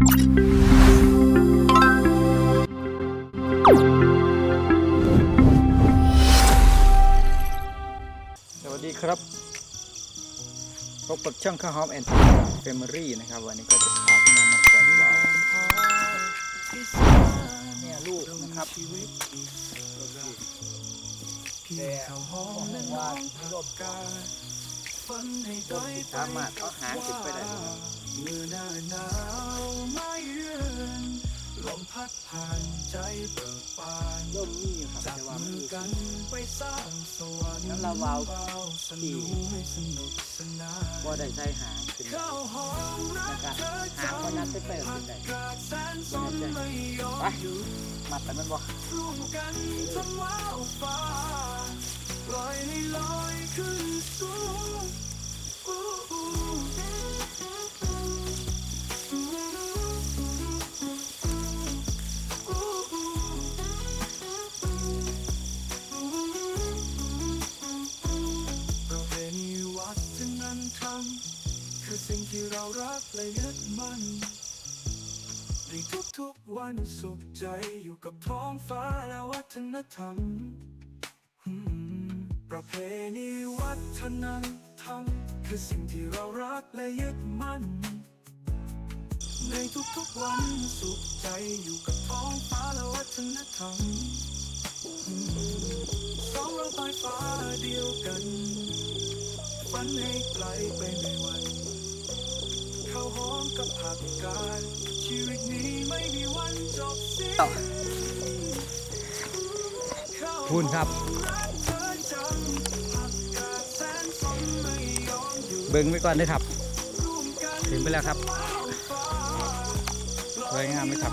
สวัสดีครับพบกับช่องข้าวหอมแอนด์เฟมิลี่นะครับ วันนี้ก็จะพาพี่น้องมาปล่อยว่าวเนี่ยลูกนะครับแต่บอกว่าร่วมกันสามารถเอาหางขึ้นไปได้ครับ เมื่อหน้าหนาวไม่เยือนลมพัดผ่านใจเบิกบานร่มนี่ครับจับแต่ว่ามืมันอมีกันไปสร้างสวรรค์แล้วเราวาวเบาสนุกให้สนุกสนานบ่ได้ใช้หางขึ้นได้ข้าวหอมรันะกครับเธอหางก็นัดไปเปิดขึ้นได้กาดแสนสนไม่ยอไปมหยุดมัดแต่มันบ่ร่วมกันทำว้าวฟ้าปล่อยให้ลอยขึ้นสูง วันสุขใจอยู่กับท้องฟ้าและวัฒนธรรม ประเพณีวัฒนธรรม คือสิ่งที่เรารักและยึดมั่น ในทุกๆวันสุขใจอยู่กับท้องฟ้าและวัฒนธรรมสองเราปฟ้าเดียวกันฝันให้ไกลไปไม่วันาวหอมกับผักกาดชีวิตนี้ไม่มีวันจบสิ้นพูนครับรักเธอจังผักกาดแสนสนไม่ยอมหยุดเบิ่งไว้ก่อนเด้อครับร่วมกันถึงไปแล้วครับฟ้าสวยงามไหมครับ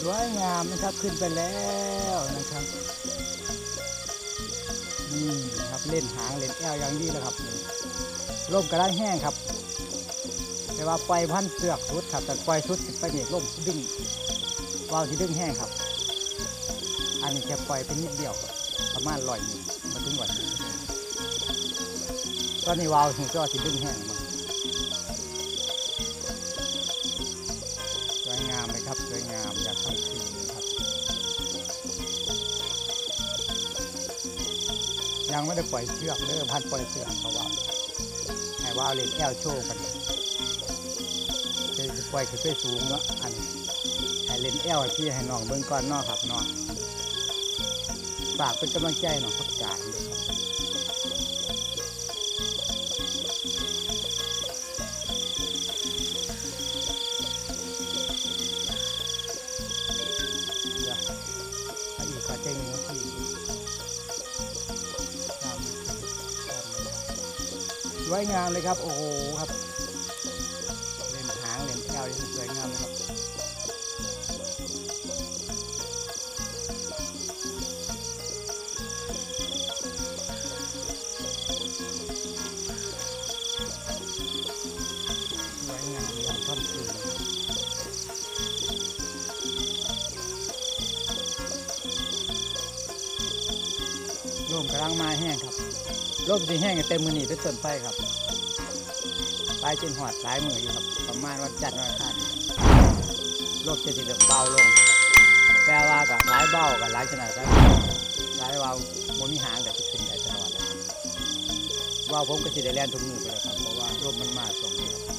สวยงามนะครับขึ้นไปแล้วนะครับนี่นะครับเล่นหางเล่นแอวอย่างนี้แล้วครับร่มกระด้างแห้งครับ แต่ว่าปล่อยพันเสือกสุดครับแต่ปล่อยสุดไปเนี่ยร่มดึงวาวที่ดึงแห้งครับ อันนี้แค่ปล่อยเป็นนิดเดียวประมาณลอยมาถึงวันตอนนี้วาวถึงก็ที่ดึงแห้งมา สวยงามอยากทำคืนนะครับ ยังไม่ได้ปล่อยเชือกเด้อพันปล่อยเชือกเพราะว่าให้ว่าเล่นแก้วโชว์กันจะจะปล่อยขึ้นไปสูงเนาะอันให้เล่นแอลให้พี่ให้น้องเบิ่งก่อนนาะครับนาะฝากเป็นกำลังใจหน่องพักการด้วยครับ วยงามเลยครับ โอ้โหครับ เล่นหางเล่นแก้วสวยงามเลยครับสวยงามยามค่ำคืนมกำลังมาแห้งครับ ร่มสีแห้งเต็มมือนี่เป็นต้นไปครับปลายจนหอดหลายมืออยู่ครับ ประมาณวันจันทร์วันอังคารร่มจะสีเหลืองเบาลงแปลว่ากับหลายเบากับหลายขนาดครับหลายเบาบ่มีหางกับจะขึ้นได้ตลอดเลยว่าผมก็สีได้แล่นทุกมือไปแล้วครับเพราะว่าร่มมันมาสองมือ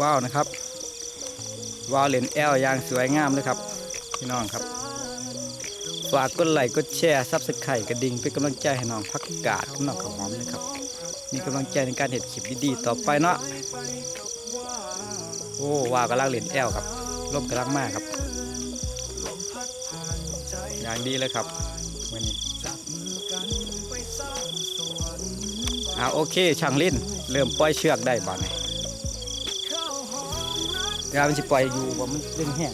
ว่าวนะครับว่าวเหรียญแอลยางสวยงามเลยครับพี่น้องครับฝากกดไลค์กดแชร์ซับสไครต์กระดิ่งเป็นกำลังใจให้น้องพักกาดกับน้องข้าวหอมนะครับมีกำลังใจในการเห็นคลิปดีๆต่อไปเนาะโอ้ว่าวกำลังเหรียญแอลครับร่มกำลังมากครับ อย่างดีเลยครับวันนี้อ่าโอเคช่างลิ้นเริ่มปล่อยเชือกได้บ้าง เวลามันจะปล่อยอยู่ว่ามันเรื่องแห้ง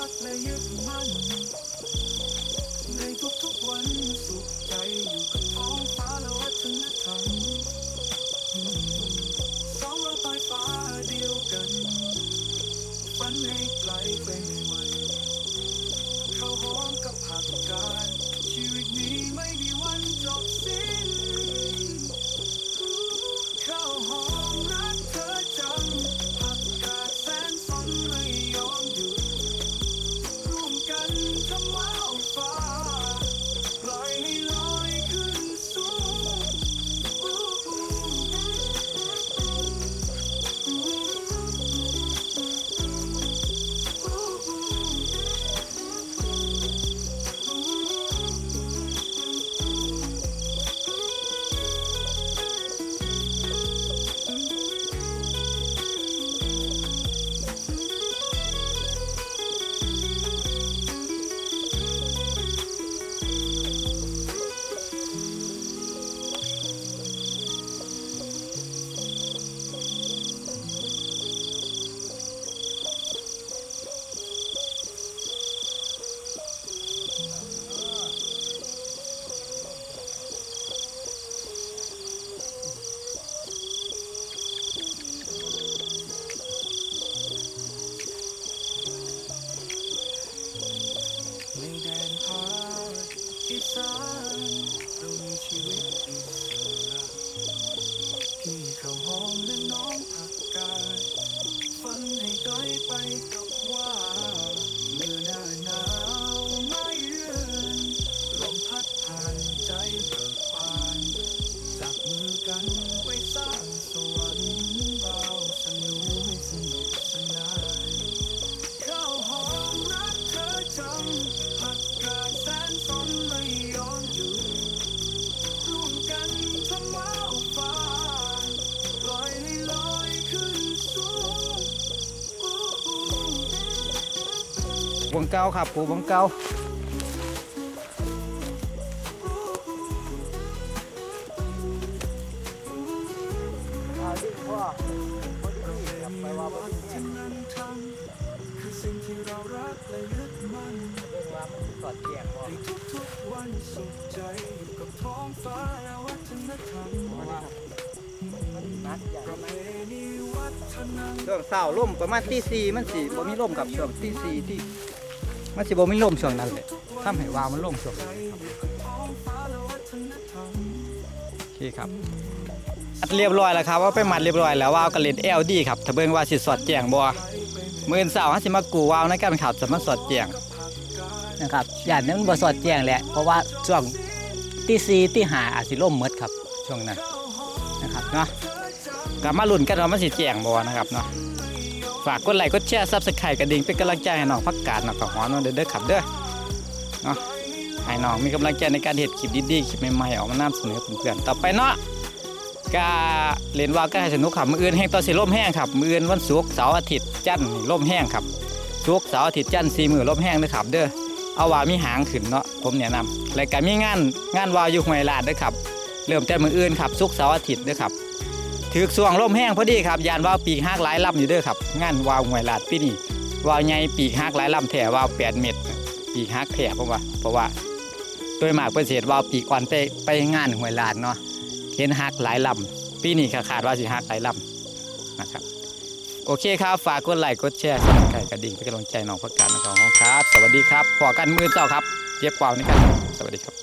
รักและยึดมั่นในทุกๆวันสุขใจอยู่กับท้องฟ้าและวัฒนธรรมสองเราไฟฟ้าเดียวกันฝันให้ไกลไป นให้ไกลไปกับว่าเมื่อหน้าหนาวไม่เยือนลมพัดผ่านใจเบิกบานจับมือกันไปสร้างสวรรค์เบาสนุกให้สนุกสนานข้าวหอมรักเธอจังผักกาดแสนสนไม่ วงเก้าครับปูวงเก้าเอาดิพ่อไปว่าบ่ดีแน่คือสิ่งที่เรารักและยึดมั่นเรื่องว่ามันสอดแก่ก่องฟ้าและวัฒนธรรมมันนัดใหญ่ประเพณีวัฒนธรรมช่วงเช้าล่มประมาณตีสี่มันสิบ่มีลมกับช่วงตีสี่ที่ มันสิบ่มีลมช่วงนั้นแหละทำให้วาวมันล่มช่วงนั้นโอเคครับอัดเรียบร้อยแล้วครับว่าไปมัดเรียบร้อยแล้ววาวกระเล็ดเอลดีครับถ้าเบิ่งว่าสิสอดแจงบ่มื้ออนเสาร์เฮาสิมากูวาวในการขับจะมาสอดแจงนะครับอย่างนั้นบ่สอดแจงแหละเพราะว่าช่วงตี4ตี5อาจสิล่มหมดครับช่วงนั้นนะครับเนาะกลับมาลุ้นกันว่ามันสิแจงบ่นะครับเนาะ ฝากกดไลค์กดแชร์ซับสไครต์กระดิ่งเป็นกำลังใจให้น้องพักกาดน้องข้าวหอมน้องเด้อเด้อครับเด้อเนาะให้น้องมีกำลังใจในการเฮ็ดคลิปดีๆคลิปใหม่ๆออกมานำเสนอเพื่อนๆต่อไปเนาะก็เล่นว่าก็ให้สนุกครับมืออื่นแห้งตอนสิลมแห้งครับมืออื่นวันศุกร์เสาร์อาทิตย์จันทร์นี่มแห้งครับศุกร์เสาร์อาทิตย์จันทร์สี่มือลมแห้งเด้อครับเด้อเอาว่ามีหางขึ้นเนาะผมแนะนำรายการมีงานงานวาวอยู่ห้วยลาดเด้อครับเริ่มแต่มืออื่นครับศุกร์เสาร์อาทิตย์เด้อครับ ถือสวงลมแห้งพอดีครับยานวาวปีกหักหลายลำอยู่เด้อครับงานวาวหวยลาดปีนี้วาวใหญ่ปีกหักหลายลำแถวาว8เม็ดปีกหักแถเพราะว่าเพราะว่าโดยมากเพิ่นสิเฮ็ดวาวปีกอ่อนไปไปงานหวยลาดเนาะเห็นหักหลายลำปีนี้ก็คาดว่าสิหักหลายลำนะครับโอเคครับ ฝากกดไลค์กดแชร์สับสไครต์กระดิ่งเป็นกำลังใจน้องพักการนะครับ สวัสดีครับพอกันมือเจ้าครับเจ็บเปล่านี่กัน สวัสดีครับ